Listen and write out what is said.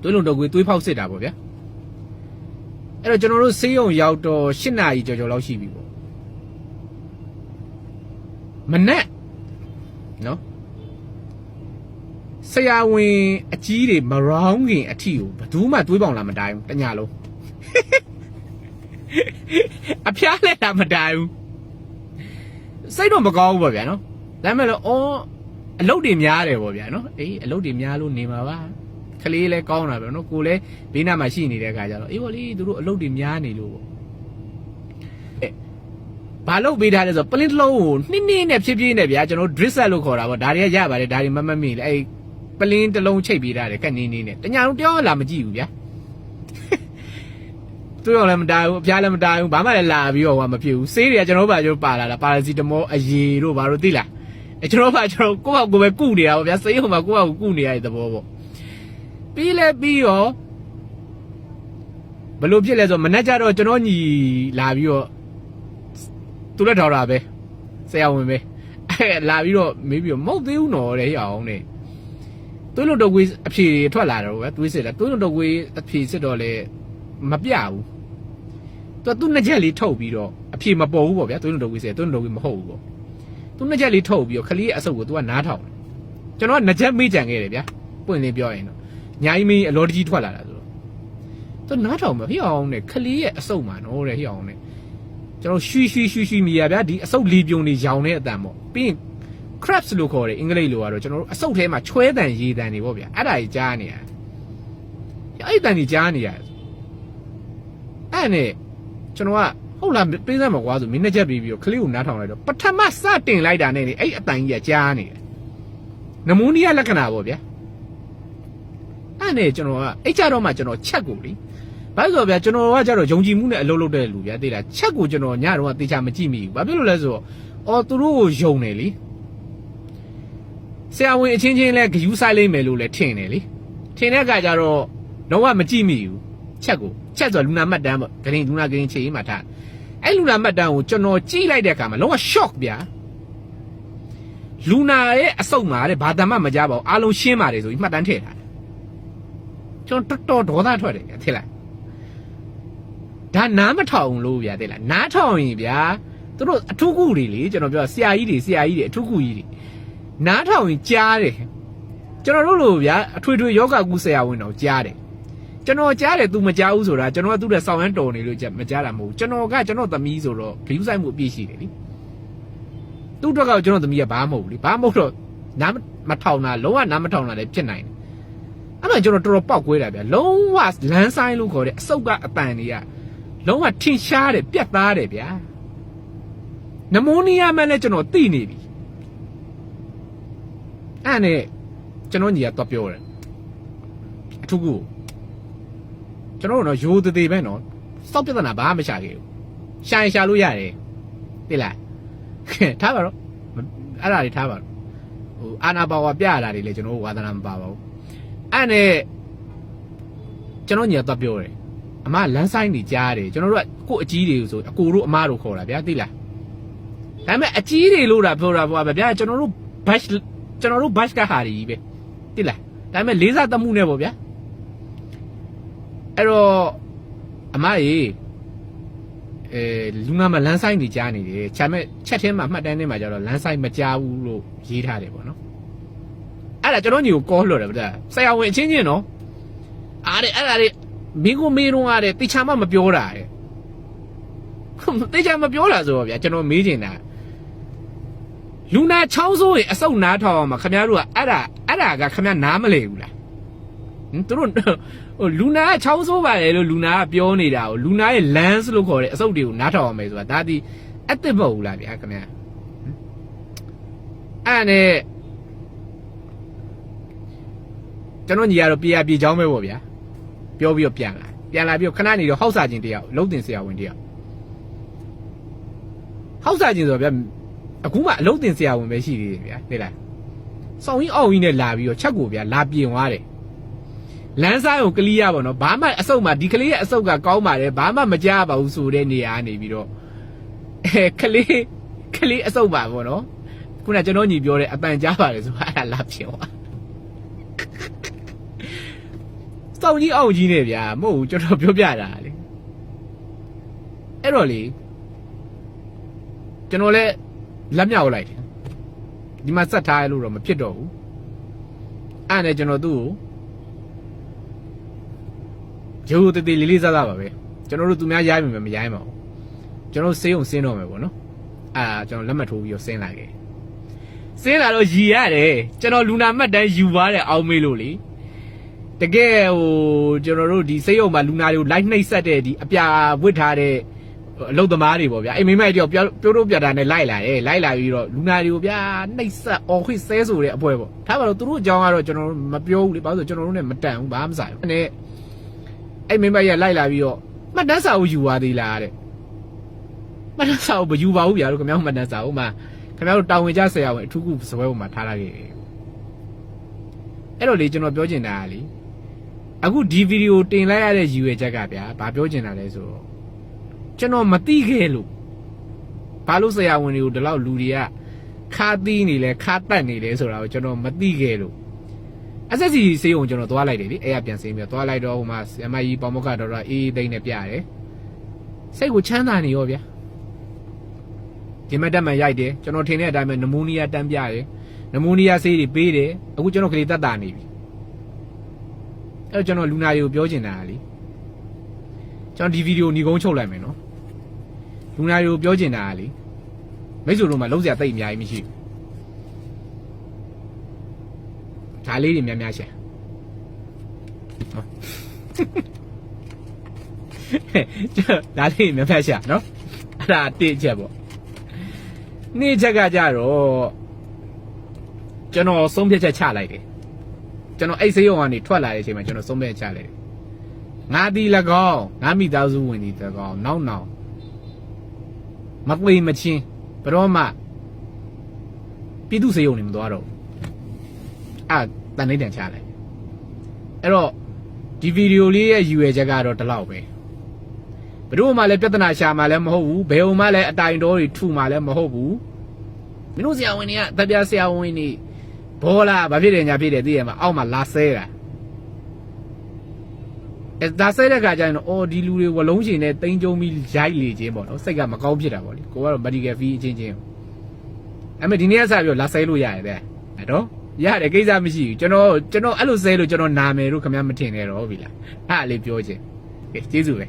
သွေးလုံတော့ကွေးသွေးဖောက်စစ်တာပေါ့ဗျာအဲ့တော့ကျွန်တော်တို့ဆေးရုံရောက်တော့၈နာရီကျော်ကျော်လောက်ရှိပြီပေါ့မနဲ့နော်ဆရာဝန်အကြီးတွေမရောင်းခင်အထီကိုဘယ်သူမှသွေးပေါင်လာမတိုင်းဘူးတညာလုံးအဖျားလဲတာမတိုင်းဘူးစိတ်တော့မကောင်းဘူးပေါ့ဗျာနော်ဒါပေမဲ့လို့အော်အလုပ်တွေများတယ်ပေါ့ဗျာနော်အေးအလုပ်တွေများလို့နေမှာပါ ကလေးလဲကောင်းတာပဲနော်ကိုလည်းဘေးနားမှာရှိနေတဲ့အခါကျတော့အေးပေါ့လေသူတို့အလုပ်တွေများနေလို့ပေါ့အဲဘာလုပ်ပေးထားလဲဆိုတော့ပလင်းတစ်လုံးကိုနှင်းနှင်းနဲ့ဖြည်းဖြည်းနဲ့ဗျာကျွန်တော် drip set လို့ခေါ်တာပေါ့ဒါတွေကရပါတယ်ဒါတွေမမမိလေအဲပလင်းတစ်လုံးချိတ်ပေးထားတယ်ကက်နင်းနင်းနဲ့တညာလုံးတယောက်လာမကြည့်ဘူးဗျာသူရောလည်းမတားဘူးအဖျားလည်းမတားဘူးဘာမှလည်းလာပြီးတော့ဟိုမဖြစ်ဘူးဆေးတွေကကျွန်တော်တို့ဘာကျွန်တော်ပါလာတာပါရာစီတမောအရေတို့ဘာတို့သိလားအဲကျွန်တော်ဘာကျွန်တော်ကိုယ့်ဘာကိုယ်ပဲကုနေတာပေါ့ဗျာဆေးဟိုမှာကိုယ့်ဘာကိုကုနေရတဲ့သဘောပေါ့ ပြီးလဲပြီးရောဘလို့ဖြစ်လဲဆိုမနေ့ကျတော့ကျွန်တော်ညီလာပြီးတော့သူလည်းထောက်တာပဲဆရာဝန်ပဲအဲလာပြီးတော့မေးပြီးတော့မဟုတ်သေးဘူးနော်တဲ့ဟိအောင်တဲ့သွေးလွန်တော့ကွေးအဖြေထွက်လာတော့ပဲသွေးစစ်တယ်သွေးလွန်တော့ကွေးအဖြေစစ်တော့လေမပြဘူးသူကသူ့နှစ်ချက်လေးထုတ်ပြီးတော့အဖြေမပေါ်ဘူးပေါ့ဗျာသွေးလုံးတော်ဝေးဆဲသွေးလုံးတော်ဝေးမဟုတ်ဘူးပေါ့သူ့နှစ်ချက်လေးထုတ်ပြီးတော့ခလေးရဲ့အဆုပ်ကိုသူကနားထောင်တယ်ကျွန်တော်ကနှစ်ချက်မေးကြံခဲ့တယ်ဗျာပွင့်လင်းပြောရင်တော့ ညာကြီးမင်းအလောတကြီးထွက်လာတာဆိုတော့သူနားထောင်မှာဟိအောင်နဲ့ခလေးရဲ့အဆုပ်မှာနော်တဲ့ဟိအောင်နဲ့ကျွန်တော်ရွှီရွှီရွှီရွှီမိရဗျာဒီအဆုပ်လီပြုံနေရောင်တဲ့အတန်ပေါ့ပြီးရင် crabs လို့ခေါ်တယ်အင်္ဂလိပ်လိုကတော့ကျွန်တော်တို့အဆုပ်ထဲမှာချွဲတန်ရေးတန်နေပေါ့ဗျာအဲ့ဒါကြီးကြားနေရတယ်အဲ့ဒီတန်ကြီးကြားနေရတယ်အဲ့နဲ့ကျွန်တော်ကဟုတ်လားပေးစမ်းမှာကွာဆိုမင်းနှစ်ချက်ပြီးပြီးတော့ကလေးကိုနားထောင်လိုက်တော့ပထမစတင်လိုက်တာနဲ့လေအဲ့အတိုင်ကြီးကကြားနေတယ်နမိုးနီးယားလက္ခဏာပေါ့ဗျာအဲ့ နဲ့ကျွန်တော်ကအဲ့ကြတော့မှကျွန်တော်ချက်ကိုလေဘာလို့လဲဆိုတော့ဗျာကျွန်တော်ကကြတော့ယုံကြည်မှုနဲ့အလုပ်လုပ်တဲ့လူဗျာသိလားချက်ကိုကျွန်တော်ညတော့တေချာမကြည့်မိဘူးဘာဖြစ်လို့လဲဆိုတော့အော်သူတို့ကိုယုံတယ်လေဆရာဝန်အချင်းချင်းလဲဂယူးဆိုင်လိမ့်မယ်လို့လဲထင်တယ်လေထင်တဲ့အခါကျတော့တော့မကြည့်မိဘူးချက်ကိုချက်ဆိုလူနာမှတ်တမ်းပေါ့ဂရင်လူနာဂရင်ချိန်မှာထားအဲ့လူနာမှတ်တမ်းကိုကျွန်တော်ကြည့်လိုက်တဲ့အခါမှာလုံးဝ shock ဗျာလူနာရဲ့အဆုတ်မှာတဲ့ဘာတမ်းမှမကြပါဘူးအားလုံးရှင်းပါတယ်ဆိုပြီးမှတ်တမ်းထည့်ထားတယ် ကျွန်တော်တော်တော်ဒေါသထွက်တယ်ဗျာသိလားဒါနားမထောင်လို့ဗျာသိလားနားထောင်ရင်ဗျာသူတို့အထုကုတွေလေကျွန်တော်ပြောဆရာကြီးတွေဆရာကြီးတွေအထုကုကြီးတွေနားထောင်ရင်ကြားတယ်ကျွန်တော်တို့လိုဗျာအထွေထွေယောဂကုဆရာဝန်တော်ကြားတယ်ကျွန်တော်ကြားတယ် तू မကြားဘူးဆိုတာကျွန်တော်ကသူ့ရဲ့ဆောင်းရမ်းတော်နေလို့ကြမကြားတာမဟုတ်ဘူးကျွန်တော်ကကျွန်တော်သမီးဆိုတော့ဂယူးဆိုင်မှုအပြည့်ရှိတယ်လीသူ့အတွက်ကကျွန်တော်သမီးကဘာမှမဟုတ်ဘူးလीဘာမှမဟုတ်တော့နားမထောင်တာလုံးဝနားမထောင်တာလည်းဖြစ်နိုင်တယ် အဲ့မှကျွန်တော်တော်တော်ပောက်ကွဲတာဗျာလုံးဝလမ်းဆိုင်လို့ခေါ်တဲ့အစုပ်ကအပန်တွေကလုံးဝထင်ရှားတယ်ပြက်သားတယ်ဗျာနမိုးနီးယားမှလည်းကျွန်တော်သိနေပြီအဲ့နဲ့ကျွန်တော်ညီကတော့ပြောတယ်အထူးကူကျွန်တော်တို့တော့ရိုးသေးသေးပဲနော်စောက်ပြဿနာဘာမှမရှာခဲ့ဘူးရှာရင်ရှာလို့ရတယ်သိလားထားပါတော့အဲ့ဒါတွေထားပါတော့ဟိုအာနာပါဝါပြရတာတွေလည်းကျွန်တော်တို့ဝါသနာမပါပါဘူး အဲ့နဲ့ကျွန်တော်ညီကတော့ပြောတယ်အမလမ်းဆိုင်နေကြားတယ်ကျွန်တော်တို့ကကို့အကြီးတွေကိုဆိုအကိုတို့အမတို့ခေါ်တာဗျာသိလားဒါပေမဲ့အကြီးတွေလို့တာပြောတာပေါ့ဗျာကျွန်တော်တို့ bash ကျွန်တော်တို့ bash ကဟာတွေကြီးပဲသိလားဒါပေမဲ့လေးစားသမှုနဲ့ပေါ့ဗျာအဲ့တော့အမကြီးအဲလူနာမလမ်းဆိုင်နေကြားနေတယ်ခြာမဲ့ချက်ထဲမှာမှတ်တမ်းထဲမှာကျတော့လမ်းဆိုင်မကြားဘူးလို့ရေးထားတယ်ပေါ့နော် အဲ့ဒါကျွန်တော်ညီကိုကောလို့တယ်ဗျာဆရာဝန်အချင်းချင်းနော်အားတဲ့အဲ့ဒါတွေမင်းကိုမေးတော့အားတဲ့တေချာမှမပြောတာတဲ့တေချာမပြောတာဆိုတော့ဗျာကျွန်တော်မေးချင်တာလူနာချောင်းစိုးရင်အစုပ်နားထောင်အောင်မှာခင်ဗျားတို့ကအဲ့ဒါအဲ့ဒါကခင်ဗျားနားမလဲဘူးလားဟင်သူတို့ဟိုလူနာကချောင်းဆိုးပါလေလို့လူနာကပြောနေတာကိုလူနာရဲ့ lens လို့ခေါ်တဲ့အစုပ်တွေကိုနားထောင်အောင်မယ်ဆိုတာဒါဒီအစ်စ်မဟုတ်ဘူးလားဗျာခင်ဗျာဟင်အဲ့နဲ့ ကျွန်တော်ညီရတော့ပြေရပြေချောင်းပဲပေါ့ဗျာပြောပြီးတော့ပြန်လာပြန်လာပြီးတော့ခဏနေတော့ဟောက်စာချင်းတယောက်လုံးတင်ဆရာဝန်တယောက်ဟောက်စာချင်းဆိုတော့ဗျာအခုမှအလုံးတင်ဆရာဝန်ပဲရှိသေးတယ်ဗျာသိလားစောင်းကြီးအောက်ကြီးနဲ့လာပြီးတော့ချက်ကိုဗျာလာပြင်သွားတယ်လမ်းစားကိုကလီးရပါတော့ဘာမှအဆုတ်မှာဒီကလေးရဲ့အဆုတ်ကကောင်းပါတယ်ဘာမှမကြားပါဘူးဆိုတဲ့နေရာကနေပြီးတော့အဲကလေးကလေးအဆုတ်ပါပေါ့နော်ခုနကကျွန်တော်ညီပြောတဲ့အပန်ကြားပါတယ်ဆိုတာအဲ့ဒါလာဖြစ်သွားဆ စောင့်ကြီးအောင်ကြီးနေဗျာမဟုတ်ဘူးကျွန်တော်ပြောပြတာလေအဲ့တော့လေကျွန်တော်လည်းလက်မြောက်လိုက်တယ်ဒီမှာဆက်ထားရလို့တော့မဖြစ်တော့ဘူးအဲ့နဲ့ကျွန်တော်သူ့ကိုဂျိုးတေးသေးလေးလေးစားစားပါပဲကျွန်တော်တို့သူများရိုင်းမယ်မရိုင်းပါဘူးကျွန်တော်စေးုံဆင်းတော့မယ်ပေါ့နော်အာကျွန်တော်လက်မှတ်ထိုးပြီးတော့ဆင်းလာခဲ့ဆင်းလာတော့ရီရတယ်ကျွန်တော်လူနာမှတ်တမ်းယူသွားတယ်အောင်မေးလို့လေ တကယ်ဟိုကျွန်တော်တို့ဒီစိတ်ရုံမှာလူနာတွေကို live နှိပ်ဆက်တဲ့ဒီအပြာဝစ်ထားတဲ့အလုတ်သမားတွေပေါ့ဗျာအိမ်မိမတယောက်ပြောပြိုးတို့ပြတာနဲ့လိုက်လာတယ်လိုက်လာပြီးတော့လူနာတွေကိုဗျာနှိပ်ဆက်အော်ခွိဆဲဆိုတဲ့အပွဲပေါ့ဒါပါတော့သူတို့အကြောင်းကတော့ကျွန်တော်တို့မပြောဘူးလေဘာလို့ဆိုကျွန်တော်တို့နဲ့မတန်ဘူးဘာမှမဆိုင်ဘူးနဲ့အဲ့မိမရလိုက်လာပြီးတော့မှတ်တမ်းစာကိုယူသွားသေးလားတဲ့မှတ်တမ်းစာကိုမယူပါဘူးဗျာတို့ခင်ဗျားတို့မှတ်တမ်းစာကိုမှခင်ဗျားတို့တာဝန်ကျဆရာဝန်အထူးကုစပွဲပေါ်မှာထားလာခဲ့တယ်အဲ့တော့လေကျွန်တော်ပြောချင်တာကလေ အခုဒီဗီဒီယိုတင်လိုက်ရတဲ့ရည်ရွယ်ချက်ကဗျာဘာပြောချင်တာလဲဆိုတော့ကျွန်တော်မသိခဲ့လို့ဘာလို့ဆရာဝန်တွေကိုဒီလောက်လူတွေကခါသီးနေလဲခါတက်နေလဲဆိုတာကိုကျွန်တော်မသိခဲ့လို့အဆက်စီစေးုံကျွန်တော်သွားလိုက်တယ်လေအဲ့ရပြန်စင်းပြီးတော့သွားလိုက်တော့ဟိုမှာဆရာမကြီးပေါမကတော်တော်အေးအေးသိမ့်နဲ့ပြတယ်စိတ်ကိုချမ်းသာနေရောဗျာဒီမက်တက်မှန်ရိုက်တယ်ကျွန်တော်ထင်တဲ့အတိုင်းပဲနမိုးနီးယားတန်းပြတယ်နမိုးနီးယားဆေးတွေပေးတယ်အခုကျွန်တော်ကလေးတက်တာနေပြီ အဲ့တော့ကျွန်တော်လူနာတွေကိုပြောချင်တာကလေကျွန်တော်ဒီဗီဒီယိုညီကုန်းချုပ်လိုက်မယ်နော်လူနာတွေကိုပြောချင်တာကလေမိတ်ဆွေတို့မှလုံးစရာတိတ်အများကြီးမရှိဘူးဒါလေးတွေများများရှာဟောကျွန်တော်ဒါလေးတွေများများရှာနော်အဲ့ဒါအတစ်ချက်ပေါ့နေ့ချက်ကကြတော့ကျွန်တော်ဆုံးဖြတ်ချက်ချလိုက်တယ် ကျွန်တော်အဲ့ဆေးရုံကနေထွက်လာတဲ့အချိန်မှာကျွန်တော်ဆုံးဖြတ်ချလိုက်တယ်။ငါဒီ၎င်းငါမိသားစုဝင်ဒီ၎င်းနောက်နောက်မပွေမချင်းဘရောမှပြည်သူဆေးရုံနေမသွားတော့ဘူး။အာတန်နေတန်ချလိုက်။အဲ့တော့ဒီဗီဒီယိုလေးရဲ့ရည်ရွယ်ချက်ကတော့ဒီလောက်ပဲ။ဘယ်တော့မှလည်းပြဿနာရှာမှလည်းမဟုတ်ဘူး။ဘယ်ုံမှလည်းအတိုင်တော်တွေထုမှလည်းမဟုတ်ဘူး။မင်းတို့ဆရာဝန်တွေကတပြားဆရာဝန်တွေ ဘောလားဘာဖြစ်တယ်ညာဖြစ်တယ်သိရမှာအောက်မှာလာဆဲတာအဲဒါဆဲတဲ့ခါကျရင်တော့အော်ဒီလူတွေဝလုံးရှင်နဲ့တိန်းကျုံပြီးရိုက်လေခြင်းပေါ့နော်စိတ်ကမကောင်းဖြစ်တာပေါ့လေကိုကတော့ medical fee အချင်းချင်းအဲ့မဲ့ဒီနေ့ကစပြီးတော့လာဆဲလို့ရတယ်တဲ့အဲ့တော့ရတယ်ကိစ္စမရှိဘူးကျွန်တော်ကျွန်တော်အဲ့လိုဆဲလို့ကျွန်တော်နာမယ်လို့ခင်ဗျားမထင်နဲ့တော့ပြီလားအဲ့ဒါလေးပြောခြင်းကဲကျေးဇူးပဲ